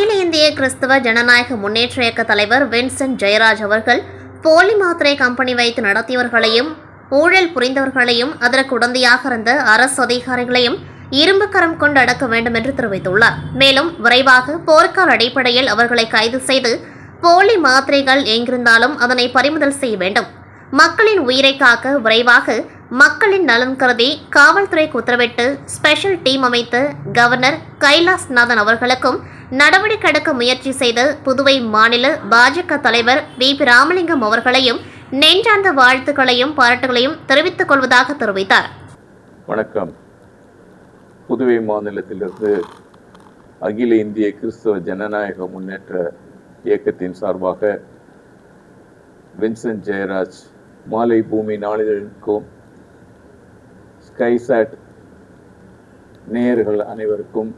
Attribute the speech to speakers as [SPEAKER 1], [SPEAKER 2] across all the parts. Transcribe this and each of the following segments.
[SPEAKER 1] அகில இந்திய கிறிஸ்தவ ஜனநாயக முன்னேற்ற இயக்க தலைவர் வின்சென்ட் ஜெயராஜ் அவர்கள் போலி மாத்திரை கம்பெனி வைத்து நடத்தியவர்களையும் ஊழல் புரிந்தவர்களையும் அதற்கு உடந்தையாக இருந்த அரசு அதிகாரிகளையும் இரும்பு கரம் கொண்டு அடக்க வேண்டும் என்று தெரிவித்துள்ளார். மேலும் விரைவாக போர்க்கால அடிப்படையில் அவர்களை கைது செய்து போலி மாத்திரைகள் எங்கிருந்தாலும் அதனை பறிமுதல் செய்ய வேண்டும். மக்களின் உயிரை காக்க விரைவாக மக்களின் நலன் கருதி காவல்துறைக்கு உத்தரவிட்டு ஸ்பெஷல் டீம் அமைத்து கவர்னர் கைலாஸ்நாதன் அவர்களுக்கும் நடவடிக்கை எடுக்க முயற்சி செய்த புதுவை மாநில பாஜக தலைவர் வி. பி. ராமலிங்கம் அவர்களையும் நெஞ்சார்ந்த வாழ்த்துக்களையும் பாராட்டுகளையும் தெரிவித்துக் கொள்வதாக தெரிவித்தார்.
[SPEAKER 2] வணக்கம். புதுவை மாநிலத்திலிருந்து அகில இந்திய கிறிஸ்தவ ஜனநாயக முன்னேற்ற இயக்கத்தின் சார்பாக வின்சென்ட் ஜெயராஜ் மாலை பூமி நாளிதழுக்கும் ஸ்கைசாட் நேயர்கள் அனைவருக்கும்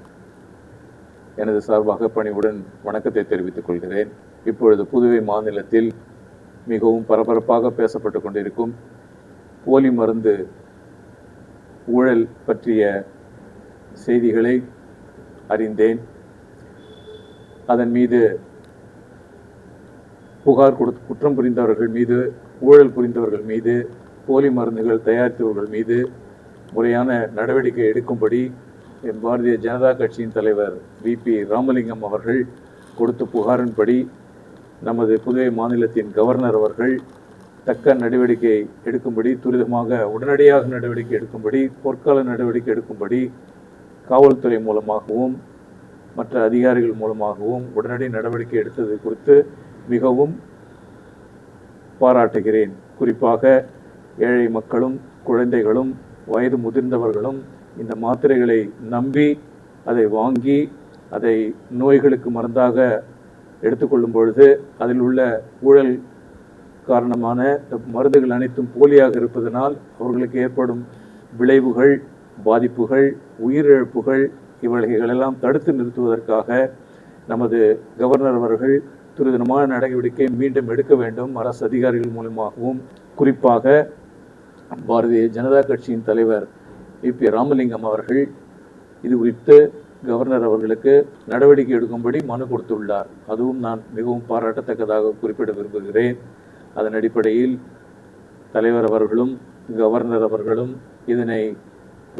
[SPEAKER 2] எனது சார்பாக பணிவுடன் வணக்கத்தை தெரிவித்துக் கொள்கிறேன். இப்பொழுது புதுவை மாநிலத்தில் மிகவும் பரபரப்பாக பேசப்பட்டு கொண்டிருக்கும் போலி மருந்து ஊழல் பற்றிய செய்திகளை அறிந்தேன். அதன் மீது புகார் கொடு குற்றம் புரிந்தவர்கள் மீது ஊழல் புரிந்தவர்கள் மீது போலி மருந்துகள் தயாரித்தவர்கள் மீது முறையான நடவடிக்கை எடுக்கும்படி என் பாரதிய ஜனதா கட்சியின் தலைவர் வி பி ராமலிங்கம் அவர்கள் கொடுத்த புகாரின்படி நமது புதுவை மாநிலத்தின் கவர்னர் அவர்கள் தக்க நடவடிக்கை எடுக்கும்படி துரிதமாக உடனடியாக நடவடிக்கை எடுக்கும்படி பொற்கால நடவடிக்கை எடுக்கும்படி காவல்துறை மூலமாகவும் மற்ற அதிகாரிகள் மூலமாகவும் உடனடி நடவடிக்கை எடுத்தது குறித்து மிகவும் பாராட்டுகிறேன். குறிப்பாக ஏழை மக்களும் குழந்தைகளும் வயது முதிர்ந்தவர்களும் இந்த மாத்திரைகளை நம்பி அதை வாங்கி அதை நோய்களுக்கு மருந்தாக எடுத்துக்கொள்ளும் பொழுது அதில் உள்ள ஊழல் காரணமான மருந்துகள் அனைத்தும் போலியாக இருப்பதனால் அவர்களுக்கு ஏற்படும் விளைவுகள் பாதிப்புகள் உயிரிழப்புகள் இவ்வகைகளெல்லாம் தடுத்து நிறுத்துவதற்காக நமது கவர்னர் அவர்கள் துரிதமான நடவடிக்கை மீண்டும் எடுக்க வேண்டும். அரசு அதிகாரிகள் மூலமாகவும் குறிப்பாக பாரதிய ஜனதா கட்சியின் தலைவர் பி ராமலிங்கம் அவர்கள் இது குறித்து கவர்னர் அவர்களுக்கு நடவடிக்கை எடுக்கும்படி மனு கொடுத்துள்ளார். அதுவும் நான் மிகவும் பாராட்டத்தக்கதாக குறிப்பிட விரும்புகிறேன். அதன் அடிப்படையில் தலைவர் அவர்களும் கவர்னர் அவர்களும் இதனை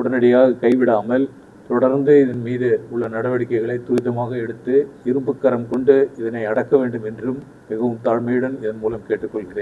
[SPEAKER 2] உடனடியாக கைவிடாமல் தொடர்ந்து இதன் மீது உள்ள நடவடிக்கைகளை துரிதமாக எடுத்து இரும்புக்கரம் கொண்டு இதனை அடக்க வேண்டும் என்றும் மிகவும் தாழ்மையுடன் இதன் மூலம் கேட்டுக்கொள்கிறேன்.